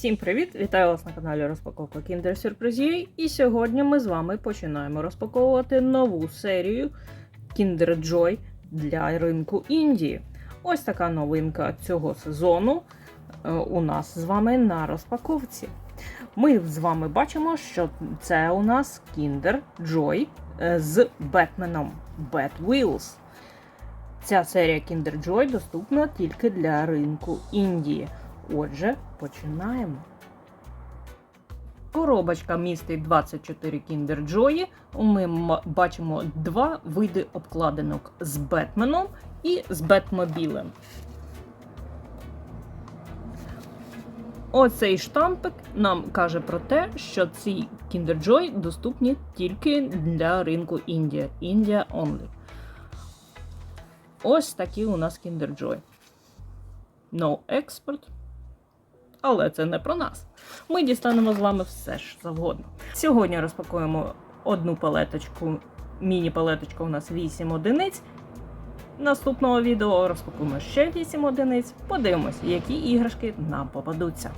Всім привіт! Вітаю вас на каналі Розпаковка Kinder Surprise. І сьогодні ми з вами починаємо розпаковувати нову серію Kinder Joy для ринку Індії. Ось така новинка цього сезону е, у нас з вами на розпаковці. Ми з вами бачимо, що це у нас Kinder Joy е, з Бетменом Bat Wheels. Ця серія Kinder Joy доступна тільки для ринку Індії. Отже, починаємо. Коробочка містить 24 Kinder Joy. Ми бачимо два види обкладинок з Бетменом і з Бетмобілем. Оцей штампик нам каже про те, що ці Kinder Joy доступні тільки для ринку Індія. India only. Ось такі у нас Kinder Joy. No export. Але це не про нас. Ми дістанемо з вами все ж завгодно. Сьогодні розпакуємо одну палеточку. Міні-палеточка у нас 8 одиниць. Наступного відео розпакуємо ще 8 одиниць. Подивимось, які іграшки нам попадуться.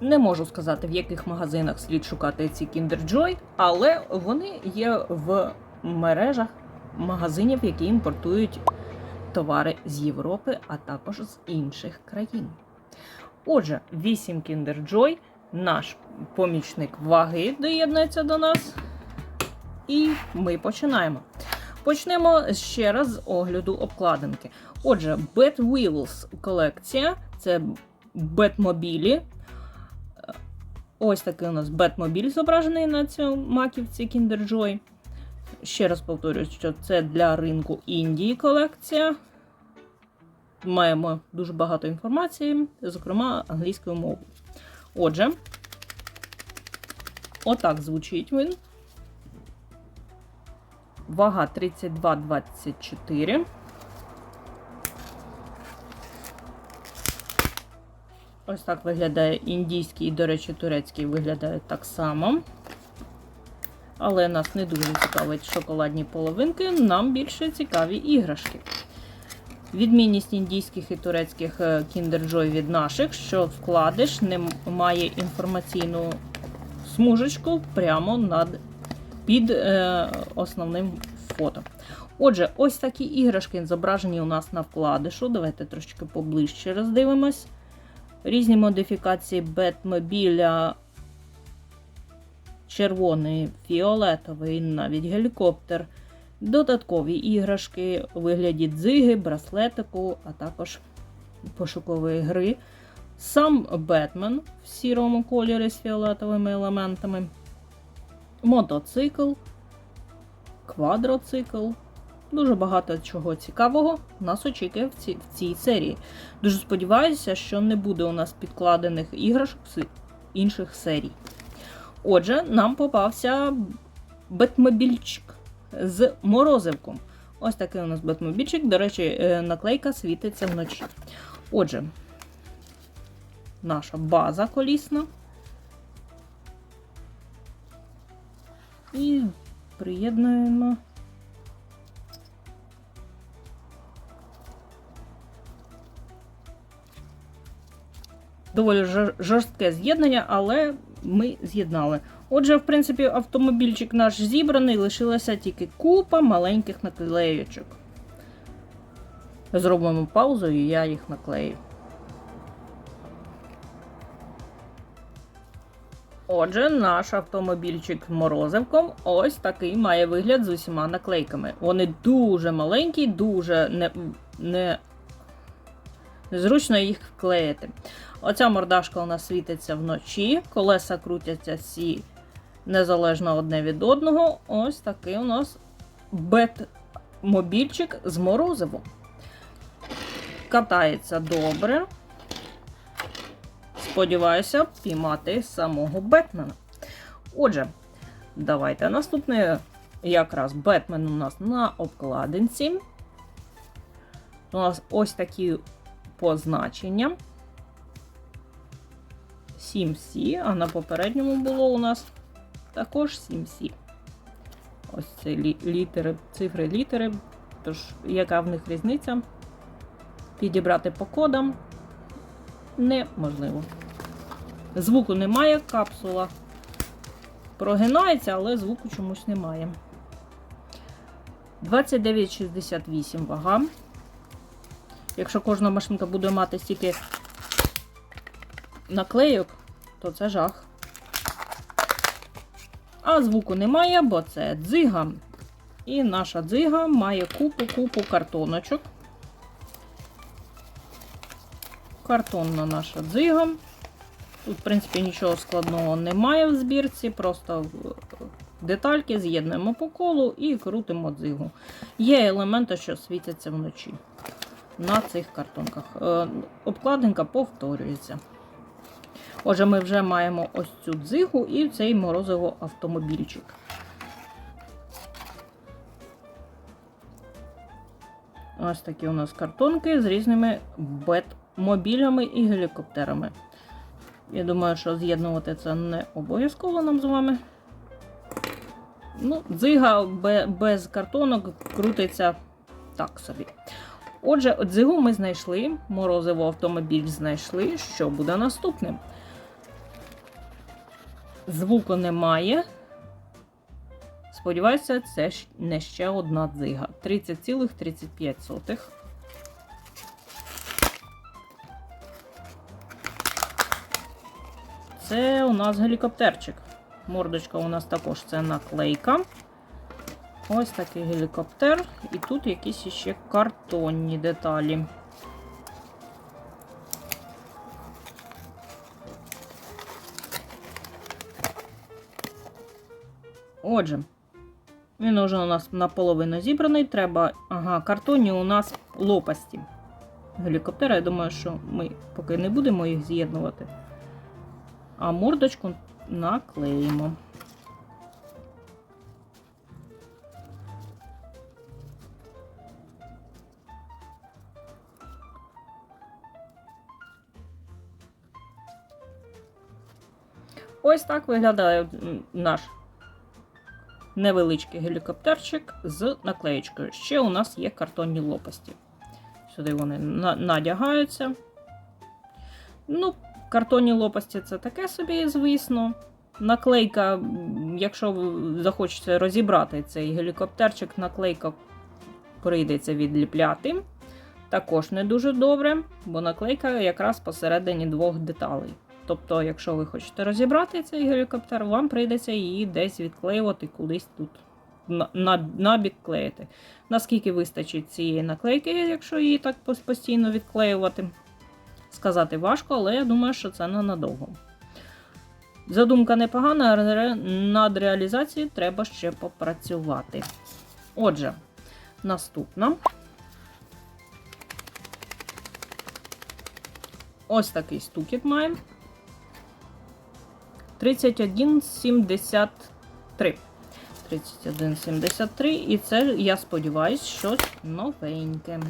Не можу сказати, в яких магазинах слід шукати ці Kinder Joy, але вони є в мережах магазинів, які імпортують товари з Європи, а також з інших країн. Отже, 8 Kinder Joy, наш помічник ваги доєднується до нас. І ми починаємо. Почнемо ще раз з огляду обкладинки. Отже, Bat Wheels колекція це Бетмобілі. Ось такий у нас Бетмобіль зображений на цьому маківці Kinder Joy. Ще раз повторюю, що це для ринку Індії колекція. Маємо дуже багато інформації, зокрема англійською мовою. Отже, отак звучить він. Вага 32,24. Ось так виглядає індійський і, до речі, турецький виглядають так само. Але нас не дуже цікавить шоколадні половинки, нам більше цікаві іграшки. Відмінність індійських і турецьких е, Kinder Joy від наших, що вкладиш не має інформаційну смужечку прямо над під е, основним фото. Отже, ось такі іграшки зображені у нас на вкладишу. Давайте трошки поближче роздивимось. Різні модифікації Бетмобіля, червоний, фіолетовий, навіть гелікоптер, додаткові іграшки у вигляді дзиги, браслетику, а також пошукової гри. Сам Бетмен в сірому кольорі з фіолетовими елементами, мотоцикл, квадроцикл. Дуже багато чого цікавого нас очікує в цій, в цій серії. Дуже сподіваюся, що не буде у нас підкладених іграшок з інших серій. Отже, нам попався бетмобільчик з морозивком. Ось такий у нас бетмобільчик. До речі, е, наклейка світиться вночі. Отже, наша база колісна. І приєднуємо. Доволі жорстке з'єднання, але ми з'єднали. Отже, в принципі, автомобільчик наш зібраний, лишилася тільки купа маленьких наклеючок. Зробимо паузу і я їх наклею. Отже, наш автомобільчик морозивком ось такий має вигляд з усіма наклейками. Вони дуже маленькі, дуже не, не... незручно їх вклеїти. Оця мордашка у нас світиться вночі, колеса крутяться всі незалежно одне від одного. Ось такий у нас бет-мобільчик з морозивом. Катається добре. Сподіваюся, піймати самого Бетмена. Отже, давайте наступне якраз Бетмен у нас на обкладинці. У нас ось такі позначення. 7C, а на попередньому було у нас також 7C. Ось це літери, цифри літери. Тож, яка в них різниця? Підібрати по кодам. неможливо. Звуку немає, капсула прогинається, але звуку чомусь немає. 29,68 вага. Якщо кожна машинка буде мати стільки наклейок, то це жах. А звуку немає, бо це дзига. І наша дзига має купу-купу картоночок. Картонна наша дзига. Тут, в принципі, нічого складного немає в збірці, просто детальки з'єднуємо по колу і крутимо дзигу. Є елементи, що світяться вночі на цих картонках. Е, Обкладинка повторюється. Отже, ми вже маємо ось цю дзигу і цей морозиво автомобільчик. Ось такі у нас картонки з різними бет-мобілями і гелікоптерами. Я думаю, що з'єднувати це не обов'язково нам з вами. Ну, Дзига без картонок крутиться так собі. Отже, дзигу ми знайшли, морозиво автомобіль знайшли. Що буде наступним? Звуку немає. Сподіваюся, це не ще одна дзига. 30,35. Це у нас гелікоптерчик. Мордочка у нас також це наклейка. Ось такий гелікоптер. І тут якісь ще картонні деталі. Отже, він уже у нас наполовину зібраний. Треба. Ага, картонні у нас лопасті. Гелікоптера, я думаю, що ми поки не будемо їх з'єднувати. А мордочку наклеїмо. Ось так виглядає наш невеличкий гелікоптерчик з наклеєчкою. Ще у нас є картонні лопасті. Сюди вони надягаються. Ну, картонні лопасті це таке собі, звісно. Наклейка, якщо ви захочете розібрати цей гелікоптерчик, наклейка прийдеться відліпляти. Також не дуже добре, бо наклейка якраз посередині двох деталей. Тобто, якщо ви хочете розібрати цей гелікоптер, вам прийдеться її десь відклеювати кудись тут. Набік клеїти. Наскільки вистачить цієї наклейки, якщо її так постійно відклеювати? Сказати важко, але я думаю, що це ненадовго. Задумка непогана, але над реалізацією треба ще попрацювати. Отже, наступна. Ось такий стукіт маємо. 3173. 3173. І це, я сподіваюся, щось новеньке.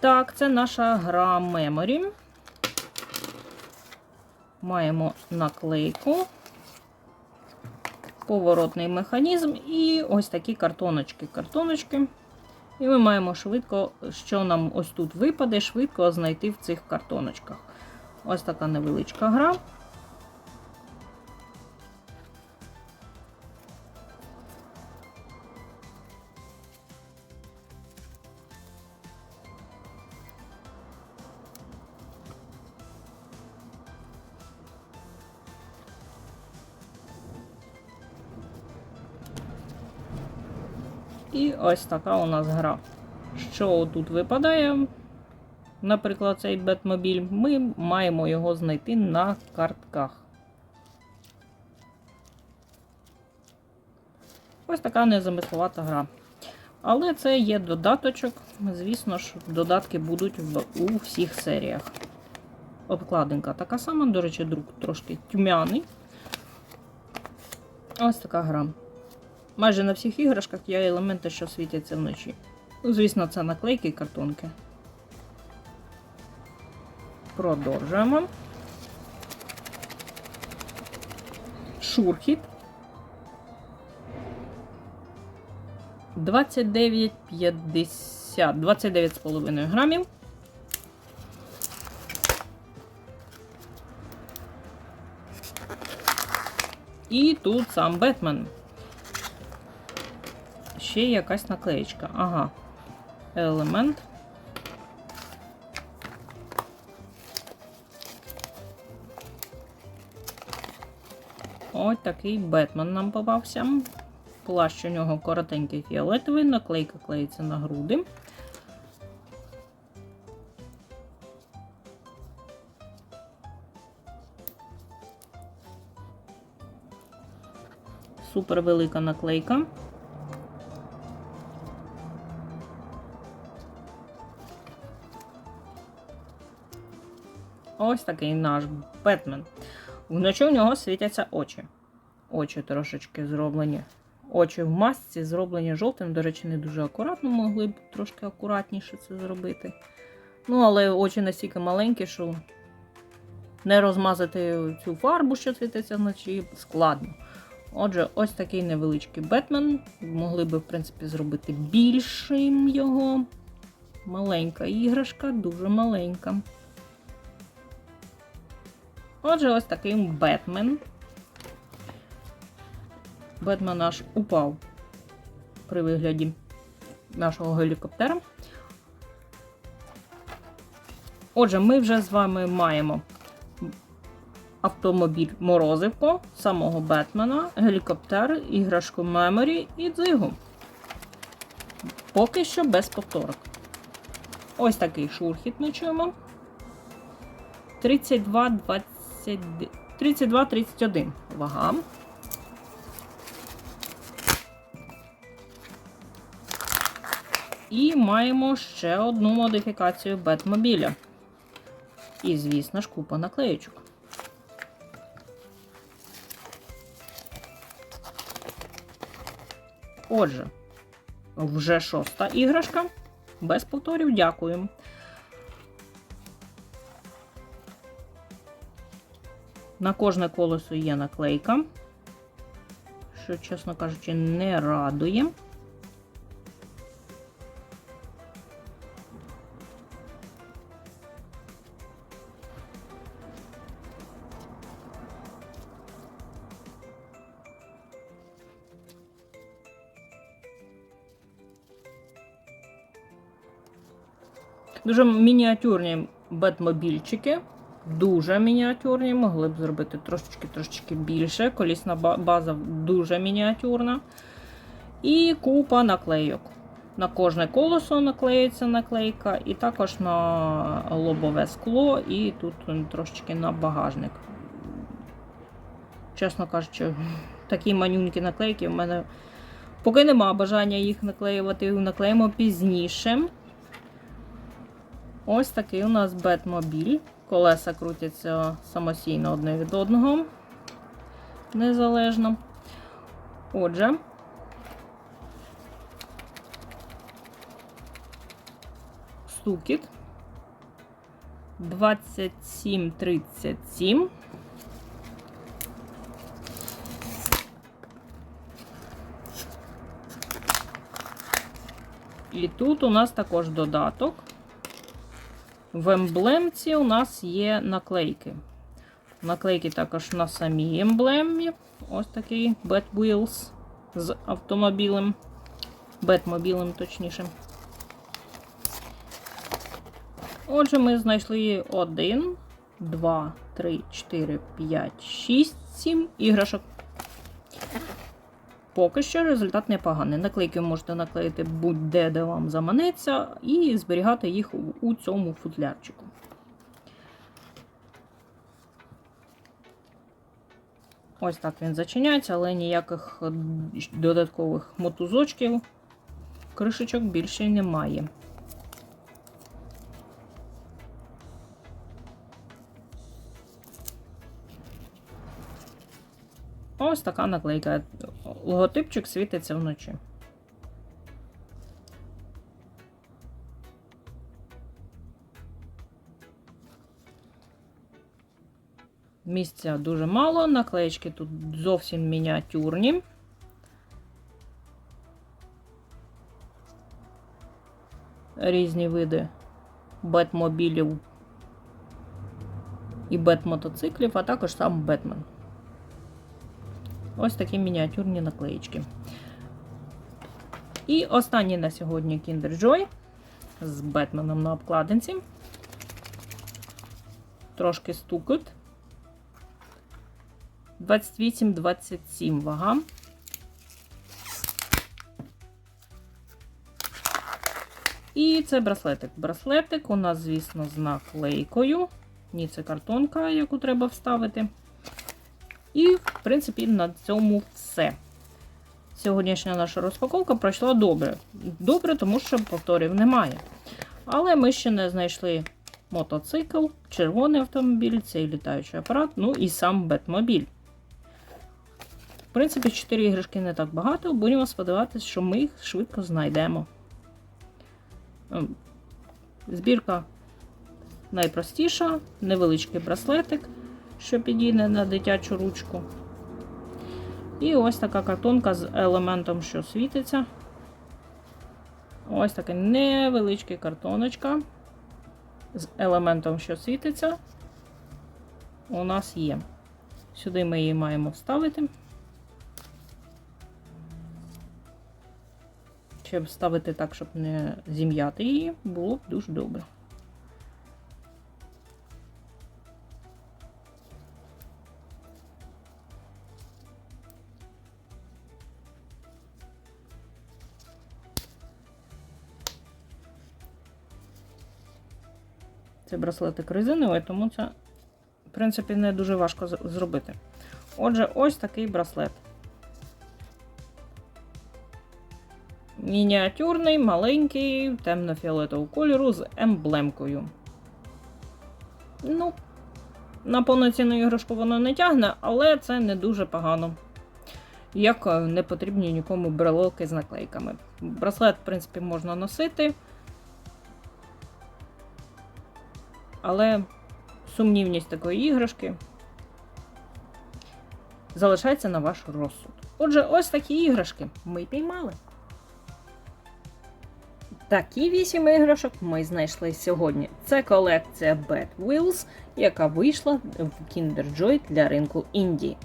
Так, це наша гра Memory. Маємо наклейку, поворотний механізм і ось такі картоночки. Картоночки. І ми маємо швидко, що нам ось тут випаде, швидко знайти в цих картоночках. Ось така невеличка гра. І ось така у нас гра. Що тут випадає? Наприклад, цей Бетмобіль, ми маємо його знайти на картках. Ось така незамисловата гра. Але це є додаточок. Звісно ж, додатки будуть у всіх серіях. Обкладинка така сама, до речі, друк трошки тьмяний. Ось така гра. Майже на всіх іграшках є елементи, що світяться вночі. Звісно, це наклейки і картонки. Продовжуємо. Шурхіт. 29,50, 29,5 грамів. І тут сам Бетмен. Ще якась наклеєчка. Ага. Елемент. Ось такий Бетмен нам попався. Плащ у нього коротенький фіолетовий, наклейка клеїться на груди. Супер велика наклейка. Ось такий наш Бетмен. Вночі у нього світяться очі. Очі трошечки зроблені. Очі в масці зроблені жовтим. До речі, не дуже акуратно, могли б трошки акуратніше це зробити. Ну, але очі настільки маленькі, що не розмазати цю фарбу, що світиться вночі, складно. Отже, ось такий невеличкий Бетмен. Могли би, в принципі, зробити більшим його. Маленька іграшка, дуже маленька. Отже, ось такий Бетмен. Бетмен наш упав при вигляді нашого гелікоптера. Отже, ми вже з вами маємо автомобіль Морозивко, самого Бетмена, гелікоптер, іграшку Меморі і дзигу. Поки що без повторок. Ось такий шурхіт ми чуємо. 32, 20, 32, 31 вага. І маємо ще одну модифікацію Бетмобіля. І, звісно ж, купа наклеєчок. Отже, вже шоста іграшка. Без повторів, дякую. На кожне колесо є наклейка, що, чесно кажучи, не радує. Дуже мініатюрні бетмобільчики. Дуже мініатюрні, могли б зробити трошечки-трошечки більше. Колісна база дуже мініатюрна. І купа наклейок. На кожне колесо наклеїться наклейка, і також на лобове скло, і тут трошечки на багажник. Чесно кажучи, такі манюнькі наклейки в мене поки нема бажання їх наклеювати, наклеїмо пізніше. Ось такий у нас Бетмобіль. Колеса крутяться самостійно одне від одного. Незалежно. Отже. Стукіт. 2737. І тут у нас також додаток. В емблемці у нас є наклейки. Наклейки також на самій емблемі. Ось такий Bad Wheels з автомобілем. Бетмобілем, точніше. Отже, ми знайшли 1, 2, 3, 4, 5, 6, 7 іграшок. Поки що результат непоганий. Наклейки можете наклеїти будь-де, де вам заманеться, і зберігати їх у, цьому футлярчику. Ось так він зачиняється, але ніяких додаткових мотузочків, кришечок більше немає. Ось така наклейка. Логотипчик світиться вночі. Місця дуже мало, наклеєчки тут зовсім мініатюрні. Різні види бетмобілів і бет-мотоциклів, а також сам Бетмен. Ось такі мініатюрні наклеїчки. І останній на сьогодні Kinder Joy з Бетменом на обкладинці. Трошки стукот. 28-27 вага. І це браслетик. Браслетик у нас, звісно, з наклейкою. Ні, це картонка, яку треба вставити. І, в принципі, на цьому все. Сьогоднішня наша розпаковка пройшла добре. Добре, тому що повторів немає. Але ми ще не знайшли мотоцикл, червоний автомобіль, цей літаючий апарат, ну і сам Бетмобіль. В принципі, 4 іграшки не так багато. Будемо сподіватися, що ми їх швидко знайдемо. Ем, Збірка найпростіша, невеличкий браслетик, що підійде на дитячу ручку. І ось така картонка з елементом, що світиться. Ось така невеличка картоночка з елементом, що світиться. У нас є. Сюди ми її маємо вставити. Щоб вставити так, щоб не зім'яти її, було б дуже добре. Це браслетик резиновий, тому це, в принципі, не дуже важко зробити. Отже, ось такий браслет. Мініатюрний, маленький, темно-фіолетового кольору з емблемкою. Ну, на повноцінну іграшку воно не тягне, але це не дуже погано. Як е, не потрібні нікому брелоки з наклейками. Браслет, в принципі, можна носити. Але сумнівність такої іграшки залишається на ваш розсуд. Отже, ось такі іграшки ми піймали. Такі вісім іграшок ми знайшли сьогодні. Це колекція Bad Wheels, яка вийшла в Kinder Joy для ринку Індії.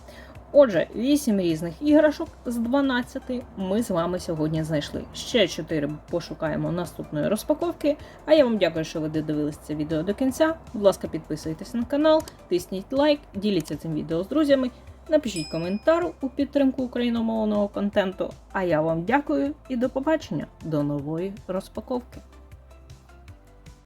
Отже, 8 різних іграшок з 12 ми з вами сьогодні знайшли. Ще 4 пошукаємо наступної розпаковки. А я вам дякую, що ви додивились це відео до кінця. Будь ласка, підписуйтесь на канал, тисніть лайк, діліться цим відео з друзями. Напишіть коментар у підтримку україномовного контенту. А я вам дякую і до побачення до нової розпаковки.